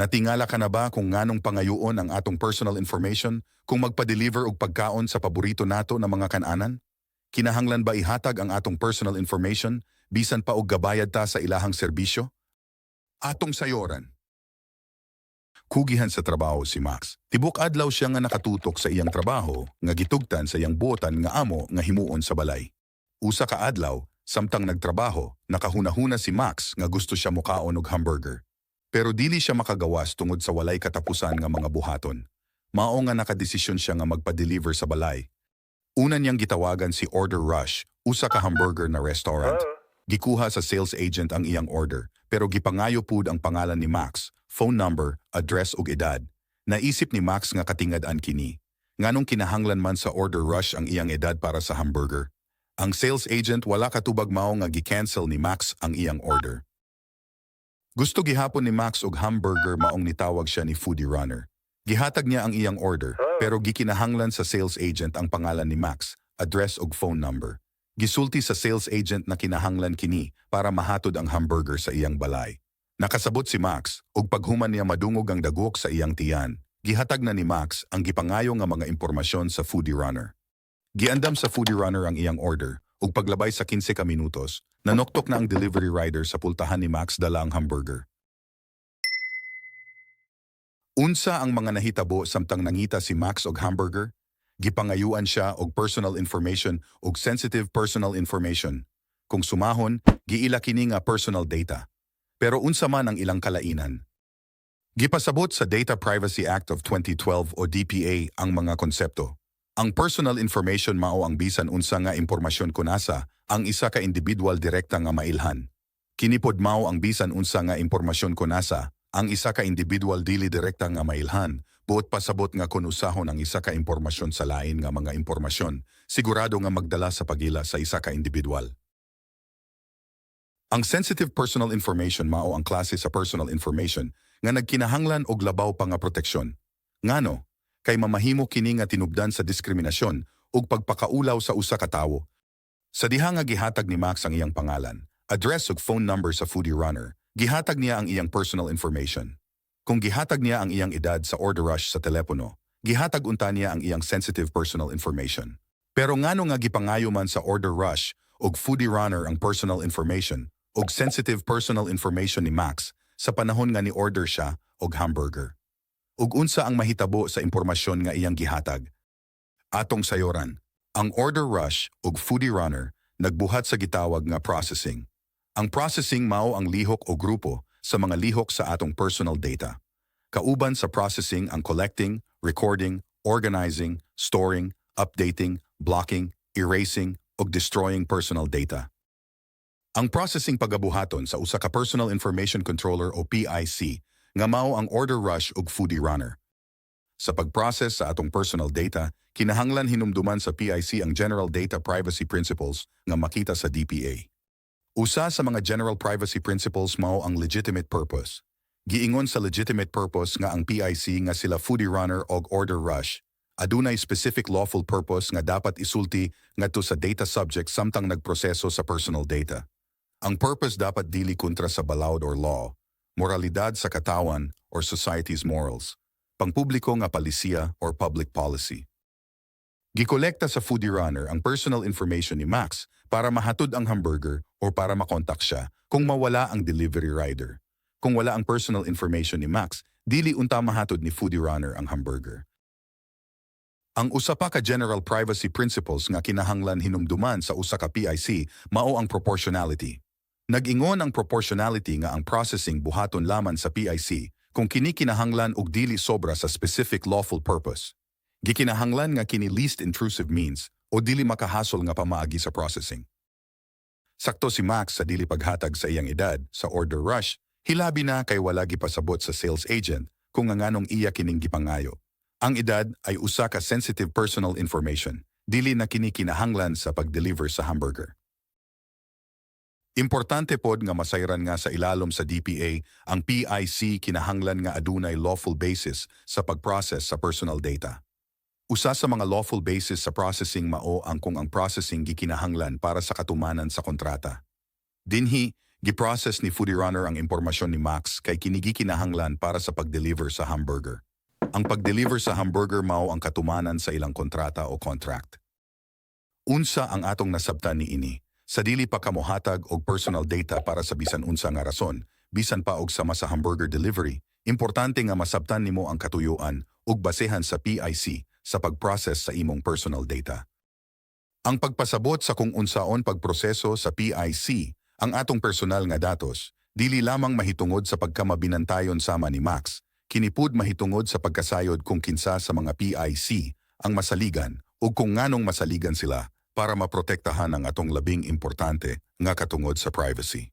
Natingala ka na ba kung nganong pangayoon ang atong personal information kung magpa-deliver og pagkaon sa paborito nato na mga kananan? Kinahanglan ba ihatag ang atong personal information bisan pa og gabayad ta sa ilahang serbisyo? Atong sayoran. Kugihan sa trabaho si Max. Tibok adlaw siya nga nakatutok sa iyang trabaho nga gitugtan sa iyang buotan nga amo nga himuon sa balay. Usa ka adlaw, samtang nagtrabaho, nakahuna-huna si Max nga gusto siya mukaon og hamburger. Pero dili siya makagawas tungod sa walay katapusan nga mga buhaton. Mao nga nakadesisyon siya nga magpa-deliver sa balay. Una niyang gitawagan si Order Rush, usa ka hamburger na restaurant. Gikuha sa sales agent ang iyang order, pero gipangayo pud ang pangalan ni Max, phone number, address ug edad. Naisip ni Max nga katingad-an kini. Nganong kinahanglan man sa Order Rush ang iyang edad para sa hamburger. Ang sales agent wala katubag mao nga gi-cancel ni Max ang iyang order. Gusto gihapon ni Max og hamburger maong nitawag siya ni Foodie Runner. Gihatag niya ang iyang order, pero gikinahanglan sa sales agent ang pangalan ni Max, address ug phone number. Gisulti sa sales agent na kinahanglan kini para mahatod ang hamburger sa iyang balay. Nakasabot si Max, ug paghuman niya madungog ang dagok sa iyang tiyan. Gihatag na ni Max ang gipangayo nga mga impormasyon sa Foodie Runner. Giandam sa Foodie Runner ang iyang order, ug paglabay sa 15 ka minutos, nanoktok na ang delivery rider sa pultahan ni Max dala ang hamburger. Unsa ang mga nahitabo samtang nangita si Max og hamburger? Gipangayuan siya og personal information og sensitive personal information. Kung sumahon, giila kini nga personal data. Pero unsa man ang ilang kalainan? Gipasabot sa Data Privacy Act of 2012 o DPA ang mga konsepto. Ang personal information mao ang bisan unsa nga impormasyon kunasa ang isa ka individual direkta nga mailhan. Kinipod mao ang bisan unsa nga impormasyon kunasa ang isa ka individual dili direkta nga mailhan buot pasabot nga kun usahon ang isa ka impormasyon sa lain nga mga impormasyon sigurado nga magdala sa pagila sa isa ka individual. Ang sensitive personal information mao ang klase sa personal information nga nagkinahanglan og labaw pa nga proteksyon. Ngano, kay mamahimo kini nga tinubdan sa diskriminasyon ug pagpakaulaw sa usa ka tawo. Sa diha nga gihatag ni Max ang iyang pangalan, address ug phone number sa foodie runner, gihatag niya ang iyang personal information. Kung gihatag niya ang iyang edad sa order rush sa telepono, gihatag unta niya ang iyang sensitive personal information. Pero ngano nga gipangayo man sa order rush ug foodie runner ang personal information ug sensitive personal information ni Max sa panahon nga ni order siya og hamburger. Ug unsa ang mahitabo sa impormasyon nga iyang gihatag? Atong sayoran, ang order rush ug foodie runner nagbuhat sa gitawag nga processing. Ang processing mao ang lihok o grupo sa mga lihok sa atong personal data. Kauban sa processing ang collecting, recording, organizing, storing, updating, blocking, erasing, ug destroying personal data. Ang processing pagabuhaton sa usa ka Personal Information Controller o PIC nga mao ang order rush ug foodie runner. Sa pag-process sa atong personal data, kinahanglan hinumduman sa PIC ang General Data Privacy Principles nga makita sa DPA. Usa sa mga General Privacy Principles mao ang legitimate purpose. Giingon sa legitimate purpose nga ang PIC nga sila foodie runner og order rush adunay specific lawful purpose nga dapat isulti ngadto sa data subject samtang nagproseso sa personal data. Ang purpose dapat dili kontra sa balawd or law, moralidad sa katawan or society's morals, pangpubliko nga palisiya or public policy. Gikolekta sa foodie runner ang personal information ni Max para mahatod ang hamburger o para makontak siya kung mawala ang delivery rider. Kung wala ang personal information ni Max, dili unta mahatod ni foodie runner ang hamburger. Ang usa pa ka general privacy principles nga kinahanglan hinumduman sa usa ka PIC mao ang proportionality. Nag-ingon ang proportionality nga ang processing buhaton laman sa PIC kung kini kinahanglan og dili sobra sa specific lawful purpose. Gikinahanglan nga kini least intrusive means o dili makahasol nga pamaagi sa processing. Sakto si Max sa dili paghatag sa iyang edad sa order rush, hilabi na kay wala gipasabot sa sales agent kung nga nganong iya kining gipangayo. Ang edad ay usa ka sensitive personal information, dili na kini kinahanglan sa pag-deliver sa hamburger. Importante pod nga masayran nga sa ilalom sa DPA ang PIC kinahanglan nga adunay lawful basis sa pag-process sa personal data. Usa sa mga lawful basis sa processing mao ang kung ang processing gikinahanglan para sa katumanan sa kontrata. Dinhi, Giprocess ni Foodie Runner ang impormasyon ni Max kay kinigi kinahanglan para sa pag-deliver sa hamburger. Ang pag-deliver sa hamburger mao ang katumanan sa ilang kontrata o contract. Unsa ang atong nasabtan ni ini, sa dili pa kamohatag og personal data para sa bisan unsa nga rason, bisan pa og sama sa hamburger delivery, importante nga masabtan nimo ang katuyuan ug basehan sa PIC sa pag-process sa imong personal data. Ang pagpasabot sa kung unsaon pagproseso sa PIC ang atong personal nga datos, dili lamang mahitungod sa pagkamabinantayon sama ni Max, kinipud mahitungod sa pagkasayod kung kinsa sa mga PIC ang masaligan ug kung nganong masaligan sila para maprotektahan ang atong labing importante nga katungod sa privacy.